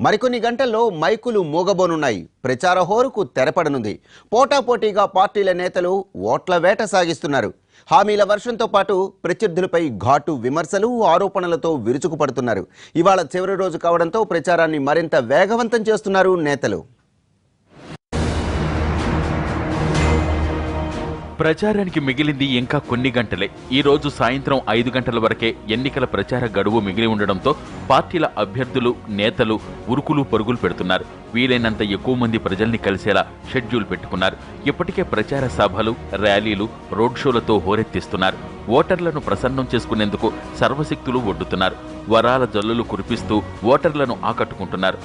మరికొన్ని గంటల్లో మైకులు మూగబోనున్నాయి. ప్రచార హోరుకు తెరపడనుంది. పోటాపోటీగా పార్టీల నేతలు ఓట్ల వేట సాగిస్తున్నారు. హామీల వర్షంతో పాటు ప్రత్యర్థులపై ఘాటు విమర్శలు ఆరోపణలతో విరుచుకుపడుతున్నారు. ఇవాళ చివరి రోజు కావడంతో ప్రచారాన్ని మరింత వేగవంతం చేస్తున్నారు నేతలు. ప్రచారానికి మిగిలింది ఇంకా కొన్ని గంటలే. ఈ రోజు సాయంత్రం ఐదు గంటల వరకే ఎన్నికల ప్రచార గడువు మిగిలి ఉండడంతో పార్టీల అభ్యర్థులు నేతలు ఉరుకులు పరుగులు పెడుతున్నారు. వీలైనంత ఎక్కువ మంది ప్రజల్ని కలిసేలా షెడ్యూల్ పెట్టుకున్నారు. ఇప్పటికే ప్రచార సభలు ర్యాలీలు రోడ్ షోలతో హోరెత్తిస్తున్నారు. ఓటర్లను ప్రసన్నం చేసుకునేందుకు సర్వశక్తులు ఒడ్డుతున్నారు. వరాల జల్లులు కురిపిస్తూ ఓటర్లను ఆకట్టుకుంటున్నారు.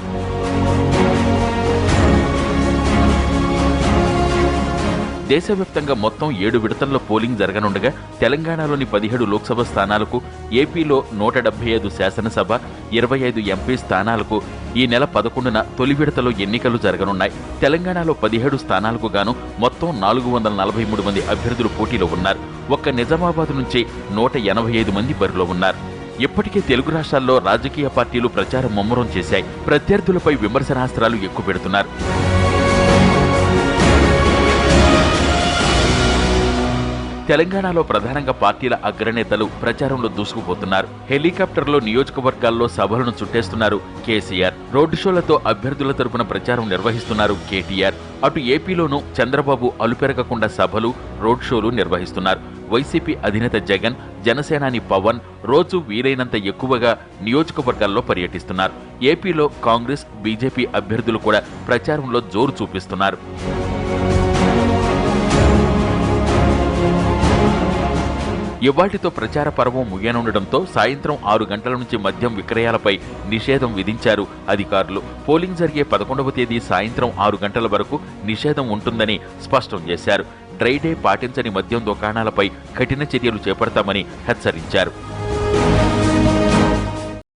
దేశవ్యాప్తంగా మొత్తం ఏడు విడతల్లో పోలింగ్ జరగనుండగా తెలంగాణలోని పదిహేడు లోక్సభ స్థానాలకు ఏపీలో నూట డెబ్బై ఐదు శాసనసభ ఇరవై ఐదు ఎంపీ స్థానాలకు ఈ నెల పదకొండున తొలి విడతలో ఎన్నికలు జరగనున్నాయి. తెలంగాణలో పదిహేడు స్థానాలకు గాను మొత్తం నాలుగు వందల నలభై మూడు మంది అభ్యర్థులు పోటీలో ఉన్నారు. ఒక్క నిజామాబాద్ నుంచి నూట ఎనభై ఐదు మంది బరిలో ఉన్నారు. ఇప్పటికే తెలుగు రాష్ట్రాల్లో రాజకీయ పార్టీలు ప్రచారం ముమ్మరం చేశాయి. ప్రత్యర్థులపై విమర్శనాస్త్రాలు ఎక్కువ పెడుతున్నారు తెలంగాణలో ప్రధానంగా పార్టీల అగ్రనేతలు ప్రచారంలో దూసుకుపోతున్నారు. హెలికాప్టర్లో నియోజకవర్గాల్లో సభలను చుట్టేస్తున్నారు కేసీఆర్. రోడ్డు షోలతో అభ్యర్థుల తరపున ప్రచారం నిర్వహిస్తున్నారు కేటీఆర్. అటు ఏపీలోనూ చంద్రబాబు అలుపెరగకుండా సభలు రోడ్ షోలు నిర్వహిస్తున్నారు. వైసీపీ అధినేత జగన్ జనసేనాని పవన్ రోజు వీలైనంత ఎక్కువగా నియోజకవర్గాల్లో పర్యటిస్తున్నారు. ఏపీలో కాంగ్రెస్ బీజేపీ అభ్యర్థులు కూడా ప్రచారంలో జోరు చూపిస్తున్నారు. ఇవాటితో ప్రచార పర్వం ముగియనుండటంతో సాయంత్రం ఆరు గంటల నుంచి మద్యం విక్రయాలపై నిషేధం విధించారు అధికారులు. పోలింగ్ జరిగే పదకొండవ తేదీ సాయంత్రం ఆరు గంటల వరకు నిషేధం ఉంటుందని స్పష్టం చేశారు. డ్రైడే పాటించని మద్యం దుకాణాలపై కఠిన చర్యలు చేపడతామని హెచ్చరించారు.